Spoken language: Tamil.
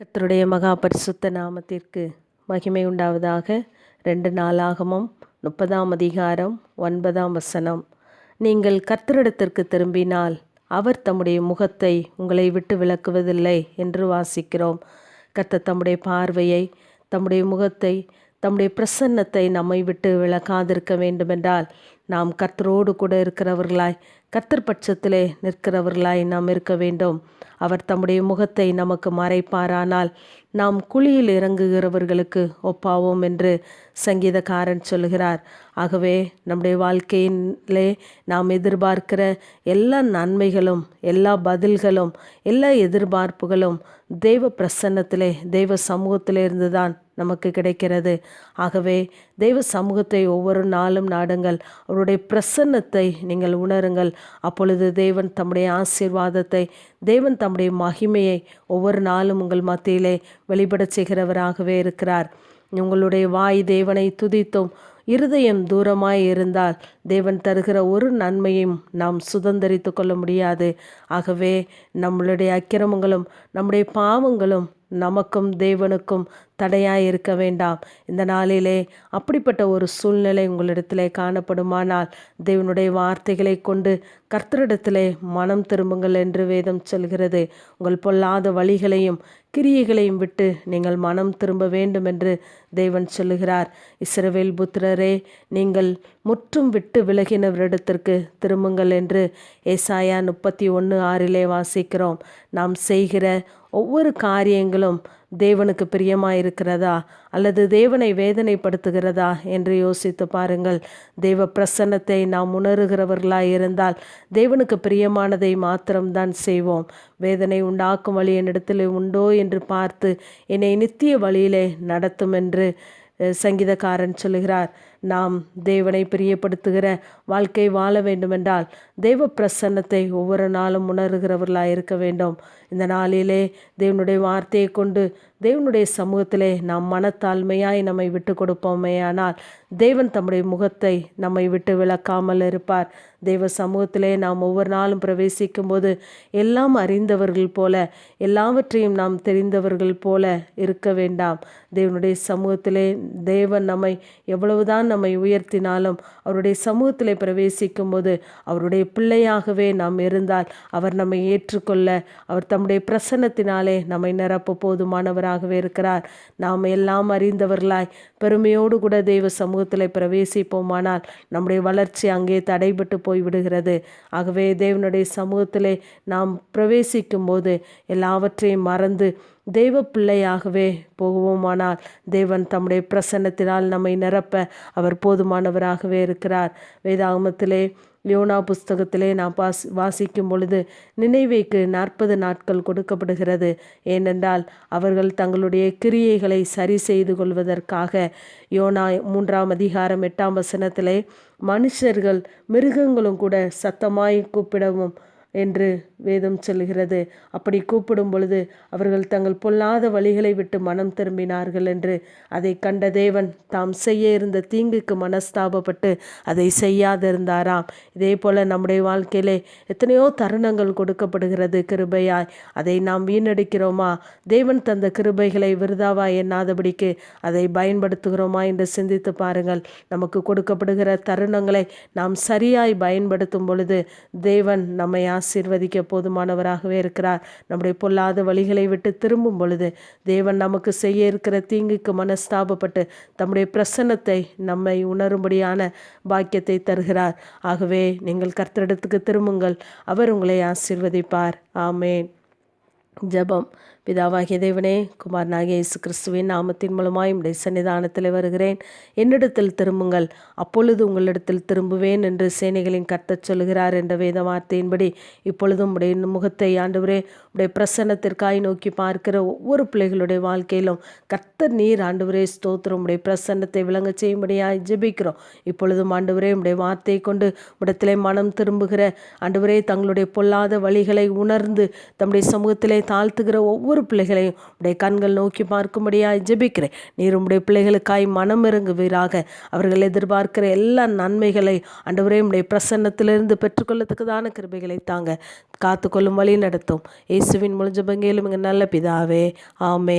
கர்த்தருடைய மகா பரிசுத்த நாமத்திற்கு மகிமை உண்டாவதாக. ரெண்டு நாளாகமும் முப்பதாம் அதிகாரம் ஒன்பதாம் வசனம். நீங்கள் கர்த்தரிடத்திற்கு திரும்பினால் அவர் தம்முடைய முகத்தை உங்களை விட்டு விளக்குவதில்லை என்று வாசிக்கிறோம். கர்த்தர் தம்முடைய பார்வையை தம்முடைய முகத்தை தம்முடைய பிரசன்னத்தை நம்மை விட்டு விளக்காதிருக்க வேண்டுமென்றால் நாம் கர்த்தரோடு கூட இருக்கிறவர்களாய் கர்த்தர் பட்சத்திலே நிற்கிறவர்களாய் நாம் இருக்க வேண்டும். அவர் தம்முடைய முகத்தை நமக்கு மறைப்பாரானால் நாம் குழியில் இறங்குகிறவர்களுக்கு ஒப்பாவோம் என்று சங்கீதக்காரன் சொல்கிறார். ஆகவே நம்முடைய வாழ்க்கையிலே நாம் எதிர்பார்க்கிற எல்லா நன்மைகளும் எல்லா பதில்களும் எல்லா எதிர்பார்ப்புகளும் தெய்வ பிரசன்னத்திலே தெய்வ சமூகத்திலிருந்து தான் நமக்கு கிடைக்கிறது. ஆகவே தெய்வ சமூகத்தை ஒவ்வொரு நாளும் நாடுங்கள். அவருடைய பிரசன்னத்தை நீங்கள் உணருங்கள். அப்பொழுது தேவன் தம்முடைய ஆசீர்வாதத்தை தேவன் தம்முடைய மகிமையை ஒவ்வொரு நாளும் உங்கள் மத்தியிலே வெளிப்படச் செய்கிறவராகவே இருக்கிறார். உங்களுடைய வாய் தேவனை துதித்தும் இருதயம் தூரமாய் இருந்தால் தேவன் தருகிற ஒரு நன்மையும் நாம் சுதந்திரித்து கொள்ள முடியாது. ஆகவே நம்மளுடைய அக்கிரமங்களும் நம்முடைய பாவங்களும் நமக்கும் தேவனுக்கும் தடையாக இருக்க வேண்டாம். இந்த நாளிலே அப்படிப்பட்ட ஒரு சூழ்நிலை உங்களிடத்திலே காணப்படுமானால் தேவனுடைய வார்த்தைகளை கொண்டு கர்த்தரிடத்திலே மனம் திரும்புங்கள் என்று வேதம் சொல்கிறது. உங்கள் பொல்லாத வழிகளையும் கிரியைகளையும் விட்டு நீங்கள் மனம் திரும்ப வேண்டும் என்று தேவன் சொல்லுகிறார். இஸ்ரவேல் புத்திரரே நீங்கள் முற்றும் விட்டு விலகினவரிடத்திற்கு திரும்புங்கள் என்று ஏசாயா முப்பத்தி ஒன்று ஆறிலே வாசிக்கிறோம். நாம் செய்கிற ஒவ்வொரு காரியங்களும் தேவனுக்கு பிரியமாக இருக்கிறதா அல்லது தேவனை வேதனைப்படுத்துகிறதா? என்று யோசித்து பாருங்கள். தேவ பிரசன்னத்தை நாம் உணருகிறவர்களாக இருந்தால் தேவனுக்கு பிரியமானதை மாத்திரம்தான் செய்வோம். வேதனை உண்டாக்கும் வழி என்னிடத்தில் உண்டோ என்று பார்த்து என்னை நித்திய வழியிலே நடத்தும் என்று சங்கீதக்காரன் சொல்கிறார் நாம் தேவனை பிரியப்படுத்துகிற வாழ்க்கை வாழ வேண்டுமென்றால் தெய்வ பிரசன்னத்தை ஒவ்வொரு நாளும் உணர்கிறவர்களாக இருக்க வேண்டும். இந்த நாளிலே தேவனுடைய வார்த்தையை கொண்டு தேவனுடைய சமூகத்திலே நாம் மனத்தாழ்மையாய் நம்மை விட்டு கொடுப்போமே ஆனால் தேவன் தம்முடைய முகத்தை நம்மை விட்டு விளக்காமல் இருப்பார். தெய்வ சமூகத்திலே நாம் ஒவ்வொரு நாளும் பிரவேசிக்கும் போது எல்லாம் அறிந்தவர்கள் போல எல்லாவற்றையும் நாம் தெரிந்தவர்கள் போல இருக்க வேண்டாம். தேவனுடைய சமூகத்திலே தேவன் நம்மை எவ்வளவுதான் நம்மை உயர்த்தினாலும் அவருடைய சமூகத்தில் பிரவேசிக்கும் போது அவருடைய பிள்ளையாகவே நாம் இருந்தால் அவர் நம்மை ஏற்றுக்கொள்ள அவர் தம்முடைய பிரசன்னத்தினாலே நம்மை நிரப்ப போதுமானவராகவே இருக்கிறார். நாம் எல்லாம் அறிந்தவர்களாய் பெருமையோடு கூட தெய்வ சமூகத்தில் பிரவேசிப்போமானால் நம்முடைய வளர்ச்சி அங்கே தடைபட்டு போய்விடுகிறது. ஆகவே தேவனுடைய சமூகத்திலே நாம் பிரவேசிக்கும் போது எல்லாவற்றையும் மறந்து தெய்வ பிள்ளையாகவே போகுவோமானால் தேவன் தம்முடைய பிரசன்னத்தினால் நம்மை நிரப்ப அவர் போதுமானவராகவே இருக்கிறார். வேதாகமத்திலே யோனா புஸ்தகத்திலே நாம் பாஸ் வாசிக்கும் பொழுது நினைவைக்கு நாற்பது நாட்கள் கொடுக்கப்படுகிறது. ஏனென்றால் அவர்கள் தங்களுடைய கிரியைகளை சரி செய்து கொள்வதற்காக யோனா மூன்றாம் அதிகாரம் எட்டாம் வசனத்திலே மனுஷர்கள் மிருகங்களும் கூட சத்தமாய் கூப்பிடவும் என்று வேதம் சொல்கிறது அப்படி கூப்பிடும் பொழுது அவர்கள் தங்கள் பொல்லாத வழிகளை விட்டு மனம் திரும்பினார்கள் என்று அதை கண்ட தேவன் தாம் செய்ய இருந்த தீங்குக்கு மனஸ்தாபப்பட்டு அதை செய்யாதிருந்தாராம். இதே போல் நம்முடைய வாழ்க்கையிலே எத்தனையோ தருணங்கள் கொடுக்கப்படுகிறது கிருபையாய். அதை நாம் வீணடிக்கிறோமா? தேவன் தந்த கிருபைகளை விருதாவா எண்ணாதபடிக்கு அதை பயன்படுத்துகிறோமா என்று சிந்தித்து பாருங்கள். நமக்கு கொடுக்கப்படுகிற தருணங்களை நாம் சரியாய் பயன்படுத்தும் பொழுது தேவன் நம்மை ஆசீர்வதிக்க போதுமானவராகவே இருக்கிறார். நம்முடைய பொல்லாத வழிகளை விட்டு திரும்பும் பொழுது தேவன் நமக்கு செய்ய இருக்கிற தீங்குக்கு மனஸ்தாபப்பட்டு தம்முடைய பிரசன்னத்தை நம்மை உணரும்படியான பாக்கியத்தை தருகிறார். ஆகவே நீங்கள் கர்த்தரிடத்துக்கு திரும்புங்கள். அவர் உங்களை ஆசீர்வதிப்பார். ஆமேன். ஜபம். பிதாவாகிய தேவனே குமாரனாகிய இயேசு கிறிஸ்துவின் நாமத்தின் மூலமாய் உடைய சன்னிதானத்தில் வருகிறேன். என்னிடத்தில் திரும்புங்கள். அப்பொழுது உங்களிடத்தில் திரும்புவேன் என்று சேனைகளின் கர்த்தச் சொல்கிறார் என்ற வேத வார்த்தையின்படி இப்பொழுதும் உடைய முகத்தை ஆண்டவரே உடைய பிரசன்னத்திற்காய் நோக்கி பார்க்கிற ஒவ்வொரு பிள்ளைகளுடைய வாழ்க்கையிலும் கர்த்தர் நீர் ஆண்டவரே ஸ்தோத்திரம். உடைய பிரசன்னத்தை விளங்க செய்யும்படியாய் ஜெபிக்கிறோம். இப்பொழுதும் ஆண்டவரே உடைய வார்த்தையை கொண்டு உடத்திலே மனம் திரும்புகிற ஆண்டவரே தங்களுடைய பொல்லாத வழிகளை உணர்ந்து தம்முடைய சமூகத்திலே தாழ்த்துகிற ஒவ்வொரு பிள்ளைகளையும் உடைய கண்கள் நோக்கி பார்க்கும்படியாய் ஜெபிக்கிறேன். நீர் உடைய பிள்ளைகளுக்காய் மனம் இறங்குவீராக. அவர்கள் எதிர்பார்க்கிற எல்லா நன்மைகளை ஆண்டவரே உடைய பிரசன்னத்திலிருந்து பெற்றுக்கொள்ளத்துக்குதான கிருபைகளை தாங்க காத்துக்கொள்ளும் வழி நடத்தும். இயேசுவின் முடிஞ்ச பங்கையிலும் இங்கே நல்ல பிதாவே. ஆமே